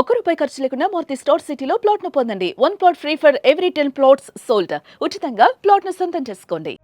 ఒక్క రూపాయి ఖర్చు లేకుండా మూర్తి స్టోర్ సిటీలో ప్లాట్ను పొందండి. One plot free for every ten plots sold. ఉచితంగా ప్లాట్ను సొంతం చేసుకోండి.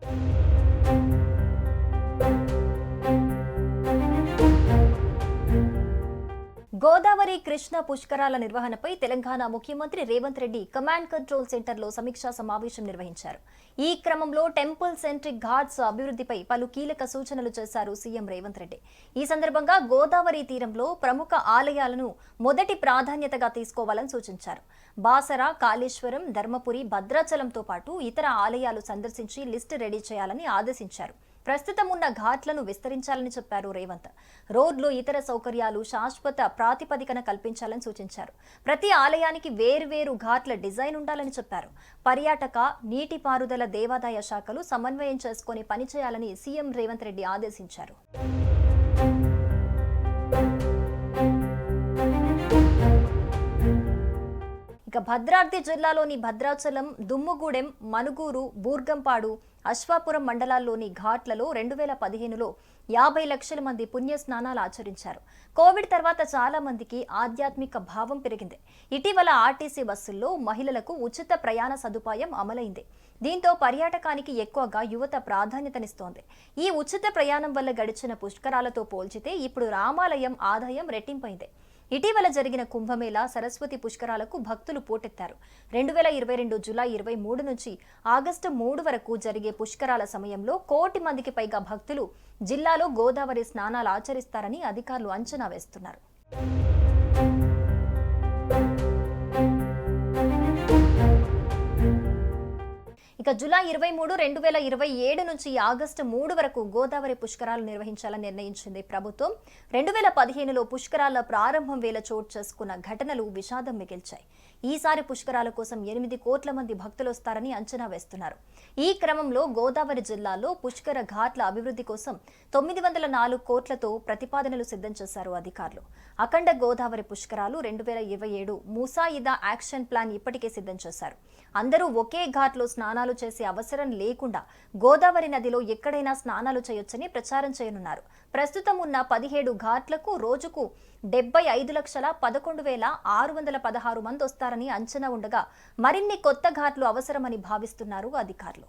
గోదావరి కృష్ణ పుష్కరాల నిర్వహణపై తెలంగాణ ముఖ్యమంత్రి రేవంత్ రెడ్డి కమాండ్ కంట్రోల్ సెంటర్లో సమీక్షా సమావేశం నిర్వహించారు. ఈ క్రమంలో టెంపుల్ సెంట్రిక్ ఘాట్స్ అభివృద్ధిపై పలు కీలక సూచనలు చేశారు సీఎం రేవంత్ రెడ్డి. ఈ సందర్భంగా గోదావరి తీరంలో ప్రముఖ ఆలయాలను మొదటి ప్రాధాన్యతగా తీసుకోవాలని సూచించారు. బాసర కాళేశ్వరం ధర్మపురి భద్రాచలంతో పాటు ఇతర ఆలయాలు సందర్శించి లిస్టు రెడీ చేయాలని ఆదేశించారు. ప్రస్తుతం ఉన్న ఘాట్లను విస్తరించాలని చెప్పారు రేవంత్. రోడ్లు ఇతర సౌకర్యాలు శాశ్వత ప్రాతిపదికన కల్పించాలని సూచించారు. ప్రతి ఆలయానికి వేర్వేరు ఘాట్ల డిజైన్ ఉండాలని చెప్పారు. పర్యాటక నీటిపారుదల దేవాదాయ శాఖలు సమన్వయం చేసుకుని పనిచేయాలని సీఎం రేవంత్ రెడ్డి ఆదేశించారు. భద్రాద్రి జిల్లాలోని భద్రాచలం దుమ్ముగూడెం మనుగూరు బూర్గంపాడు అశ్వాపురం మండలాల్లోని ఘాట్లలో రెండు వేల పదిహేనులో యాభై లక్షల మంది పుణ్య స్నానాలు ఆచరించారు. కోవిడ్ తర్వాత చాలా మందికి ఆధ్యాత్మిక భావం పెరిగింది. ఇటీవల ఆర్టీసీ బస్సుల్లో మహిళలకు ఉచిత ప్రయాణ సదుపాయం అమలైంది. దీంతో పర్యాటకానికి ఎక్కువగా యువత ప్రాధాన్యతనిస్తోంది. ఈ ఉచిత ప్రయాణం వల్ల గడిచిన పుష్కరాలతో పోల్చితే ఇప్పుడు రామాలయం ఆదాయం రెట్టింపైంది. ఇటీవల జరిగిన కుంభమేళా సరస్వతి పుష్కరాలకు భక్తులు పోటెత్తారు. రెండు వేల ఇరవై రెండు జులై ఇరవై మూడు నుంచి ఆగస్టు మూడు వరకు జరిగే పుష్కరాల సమయంలో కోటి మందికి పైగా భక్తులు జిల్లాలో గోదావరి స్నానాలు ఆచరిస్తారని అధికారులు అంచనా వేస్తున్నారు. ఇక జూలై ఇరవై మూడు రెండు వేల ఇరవై ఏడు నుంచి ఆగస్టు మూడు వరకు గోదావరి పుష్కరాలు నిర్వహించాలని నిర్ణయించింది ప్రభుత్వం. రెండు వేల పదిహేనులో పుష్కరాల ప్రారంభం వేళ చోటు చేసుకున్న ఘటనలు విషాదం మిగిల్చాయి. ఈసారి పుష్కరాల కోసం ఎనిమిది కోట్ల మంది భక్తులు వస్తారని అంచనా వేస్తున్నారు. ఈ క్రమంలో గోదావరి జిల్లాలో పుష్కర ఘాట్ల అభివృద్ధి కోసం తొమ్మిది వందల నాలుగు కోట్లతో ప్రతిపాదనలు సిద్ధం చేశారు అధికారులు. అఖండ గోదావరి పుష్కరాలు రెండు వేల ఇరవై ఏడు ముసాయిదా యాక్షన్ ప్లాన్ ఇప్పటికే సిద్ధం చేశారు. అందరూ ఒకే ఘాట్లో స్నానాలు చేసే అవసరం లేకుండా గోదావరి నదిలో ఎక్కడైనా స్నానాలు చేయొచ్చని ప్రచారం చేయనున్నారు. ప్రస్తుతం ఉన్న పదిహేడు ఘాట్లకు రోజుకు డెబ్బై ఐదు లక్షల పదకొండు వేల ఆరు వందల పదహారు మంది వస్తారని అంచనా ఉండగా మరిన్ని కొత్త ఘాట్లు అవసరమని భావిస్తున్నారు అధికారులు.